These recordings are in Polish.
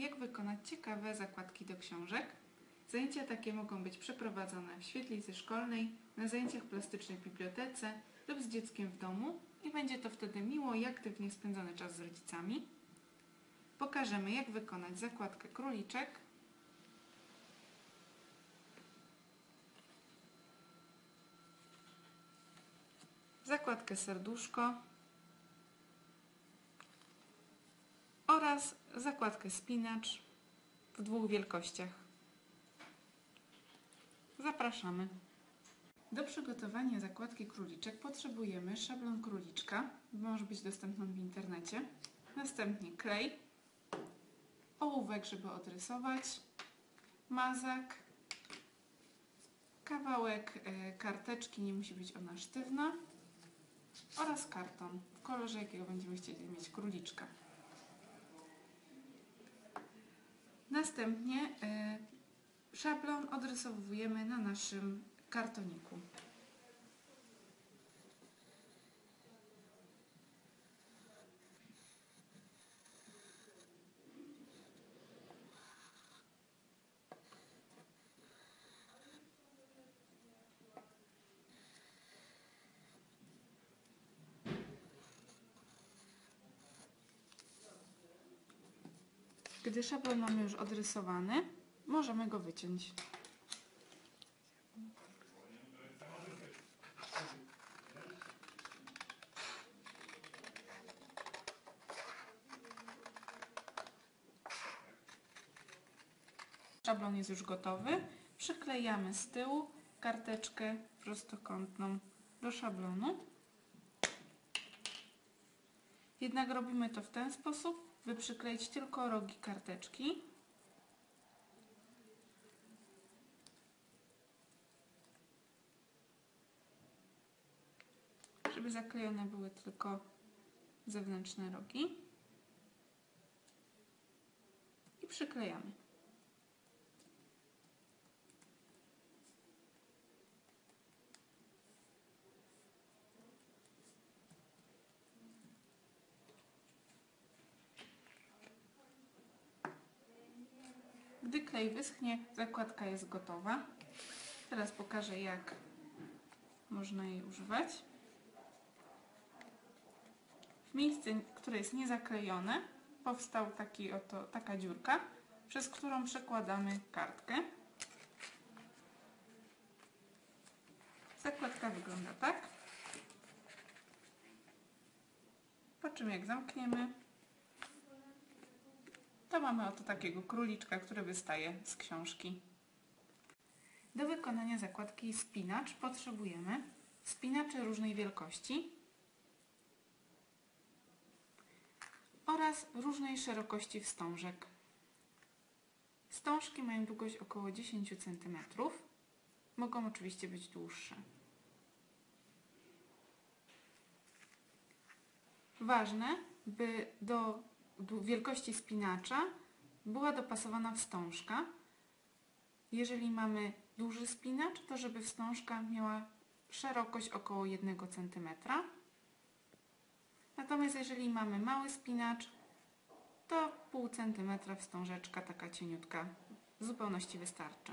jak wykonać ciekawe zakładki do książek. Zajęcia takie mogą być przeprowadzone w świetlicy szkolnej, na zajęciach plastycznych w bibliotece lub z dzieckiem w domu i będzie to wtedy miło i aktywnie spędzony czas z rodzicami. Pokażemy jak wykonać zakładkę króliczek, zakładkę serduszko oraz zakładkę spinacz w dwóch wielkościach. Zapraszamy. Do przygotowania zakładki króliczek potrzebujemy szablon króliczka, może być dostępny w internecie, następnie klej, ołówek, żeby odrysować, mazak, kawałek e, karteczki, nie musi być ona sztywna oraz karton w kolorze, jakiego będziemy chcieli mieć króliczka. Następnie y, szablon odrysowujemy na naszym kartoniku. Gdy szablon mamy już odrysowany, możemy go wyciąć. Szablon jest już gotowy. Przyklejamy z tyłu karteczkę prostokątną do szablonu. Jednak robimy to w ten sposób, by przykleić tylko rogi karteczki. Żeby zaklejone były tylko zewnętrzne rogi. I przyklejamy. Gdy klej wyschnie, zakładka jest gotowa. Teraz pokażę, jak można jej używać. W miejscu, które jest niezaklejone, powstał taki oto, taka dziurka, przez którą przekładamy kartkę. Zakładka wygląda tak. Po czym jak zamkniemy, to mamy oto takiego króliczka, który wystaje z książki. Do wykonania zakładki spinacz potrzebujemy spinaczy różnej wielkości oraz różnej szerokości wstążek. Wstążki mają długość około 10 cm. Mogą oczywiście być dłuższe. Ważne, by do wielkości spinacza była dopasowana wstążka. Jeżeli mamy duży spinacz, to żeby wstążka miała szerokość około 1 cm. Natomiast jeżeli mamy mały spinacz, to pół centymetra wstążeczka, taka cieniutka, w zupełności wystarczy.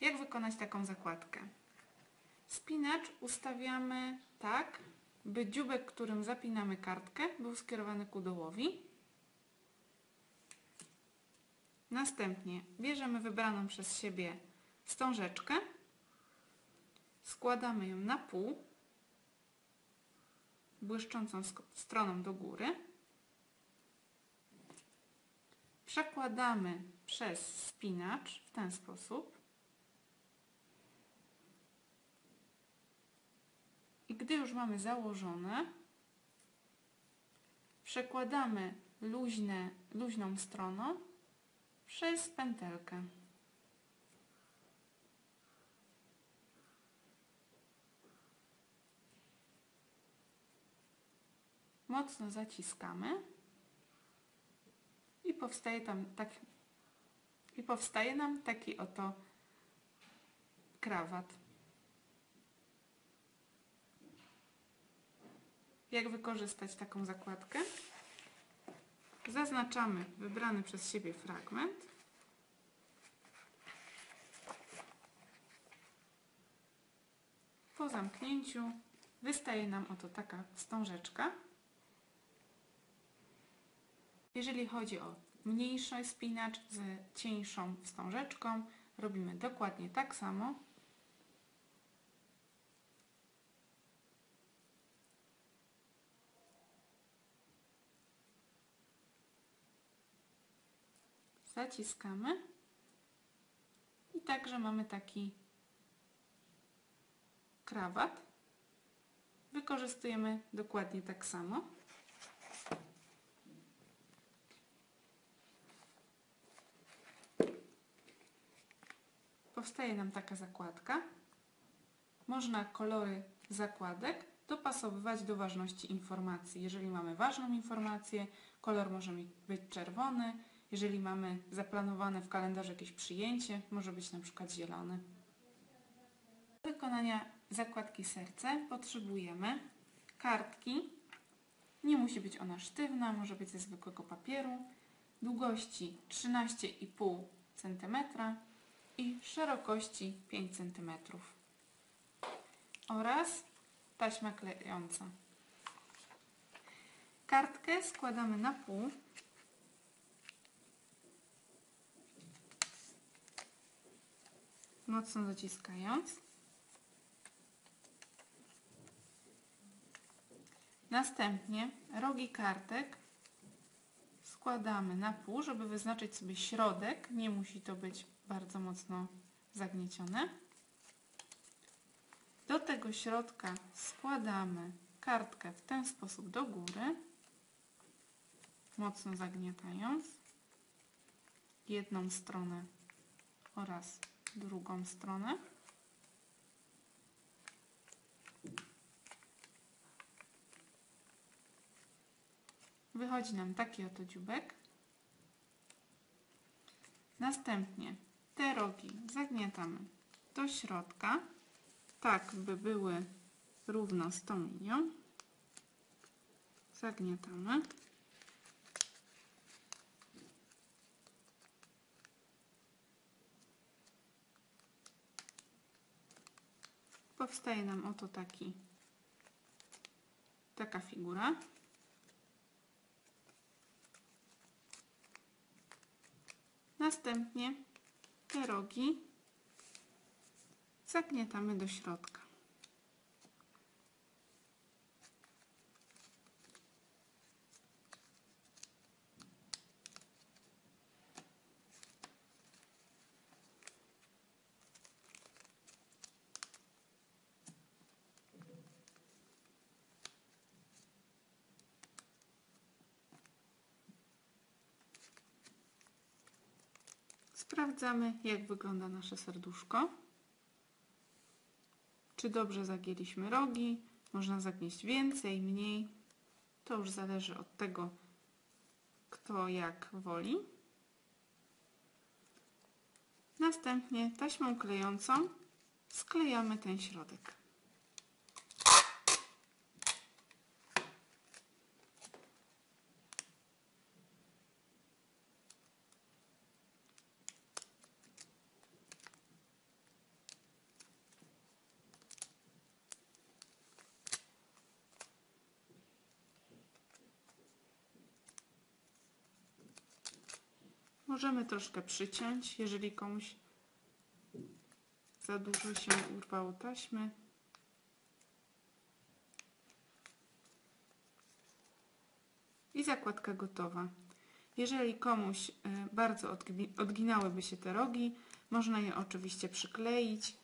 Jak wykonać taką zakładkę? Spinacz ustawiamy tak, by dziubek, którym zapinamy kartkę, był skierowany ku dołowi. Następnie bierzemy wybraną przez siebie wstążeczkę, składamy ją na pół, błyszczącą stroną do góry, przekładamy przez spinacz w ten sposób I gdy już mamy założone, przekładamy luźne, luźną stroną przez pętelkę. Mocno zaciskamy i powstaje tam tak i powstaje nam taki oto krawat. Jak wykorzystać taką zakładkę? Zaznaczamy wybrany przez siebie fragment. Po zamknięciu wystaje nam oto taka wstążeczka. Jeżeli chodzi o mniejszy spinacz z cieńszą wstążeczką, robimy dokładnie tak samo. Zaciskamy i także mamy taki krawat. Wykorzystujemy dokładnie tak samo. Powstaje nam taka zakładka. Można kolory zakładek dopasowywać do ważności informacji. Jeżeli mamy ważną informację, kolor może być czerwony. Jeżeli mamy zaplanowane w kalendarzu jakieś przyjęcie, może być na przykład zielony. Do wykonania zakładki serce potrzebujemy kartki. Nie musi być ona sztywna, może być ze zwykłego papieru. Długości 13,5 cm i szerokości 5 cm. Oraz taśma klejąca. Kartkę składamy na pół. Mocno dociskając. Następnie rogi kartek składamy na pół, żeby wyznaczyć sobie środek. Nie musi to być bardzo mocno zagniecione. Do tego środka składamy kartkę w ten sposób do góry, mocno zagniatając jedną stronę oraz drugą stronę. Wychodzi nam taki oto dziubek. Następnie te rogi zagniatamy do środka, tak by były równo z tą linią. Zagniatamy. Powstaje nam oto taki, taka figura. Następnie te rogi zagniatamy do środka. Sprawdzamy, jak wygląda nasze serduszko. Czy dobrze zagięliśmy rogi? Można zagnieść więcej, mniej. To już zależy od tego, kto jak woli. Następnie taśmą klejącą sklejamy ten środek. Możemy troszkę przyciąć, jeżeli komuś za dużo się urwało taśmy. I zakładka gotowa. Jeżeli komuś e, bardzo odginałyby się te rogi, można je oczywiście przykleić.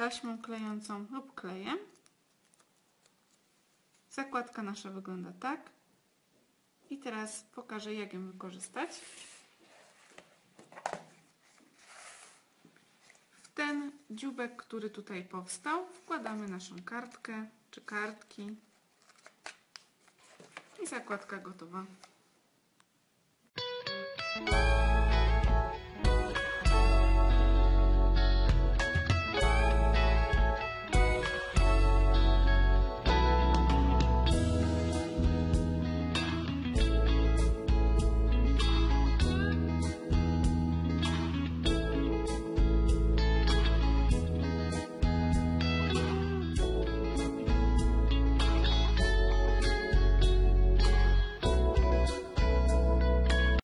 taśmą klejącą lub klejem. Zakładka nasza wygląda tak. I teraz pokażę, jak ją wykorzystać. W ten dziubek, który tutaj powstał, wkładamy naszą kartkę czy kartki i zakładka gotowa.